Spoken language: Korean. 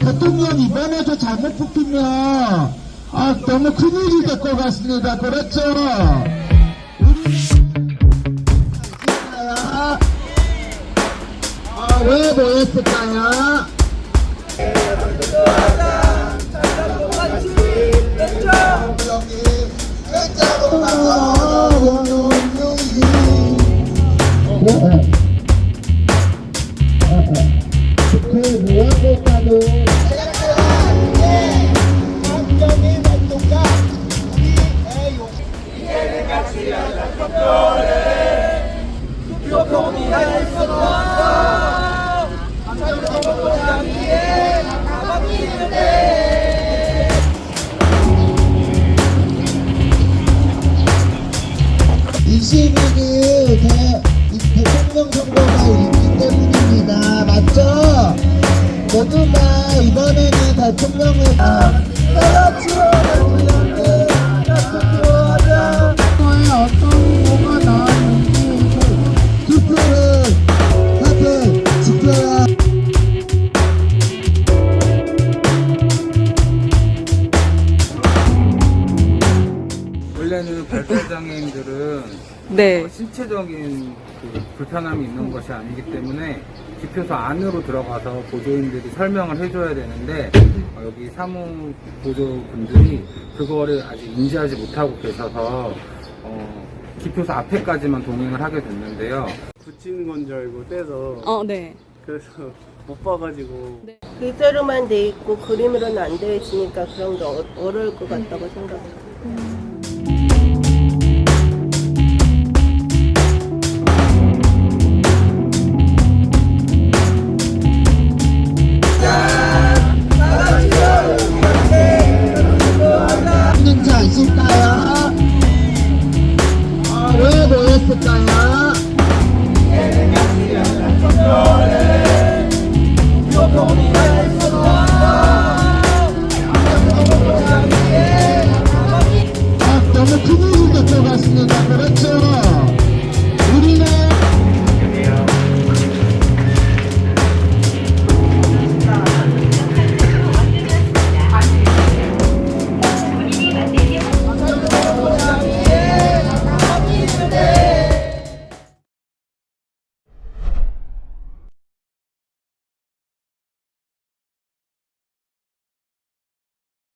대통령 이번에도 잘못 뽑히면 아 너무 큰일이 될 것 같습니다. 그렇죠? 아왜 모였을까요? 20일은 대, 대통령 선거가 있기 때문입니다. 맞죠? 모두 다 이번에는 대통령을 떨어뜨려! 원래는 발달 장애인들은 네. 신체적인 그 불편함이 있는 것이 아니기 때문에 기표소 안으로 들어가서 보조인들이 설명을 해줘야 되는데 어, 여기 사무 보조분들이 그거를 아직 인지하지 못하고 계셔서 어, 기표소 앞에까지만 동행을 하게 됐는데요. 붙이는 건 줄 알고 떼서 어, 네. 그래서 못 봐가지고 글자로만 돼 있고 그림으로는 안 되어 있으니까 그런 게 어- 어려울 것 같다고 생각해요. 있 あった頭くねりが飛ばすのだから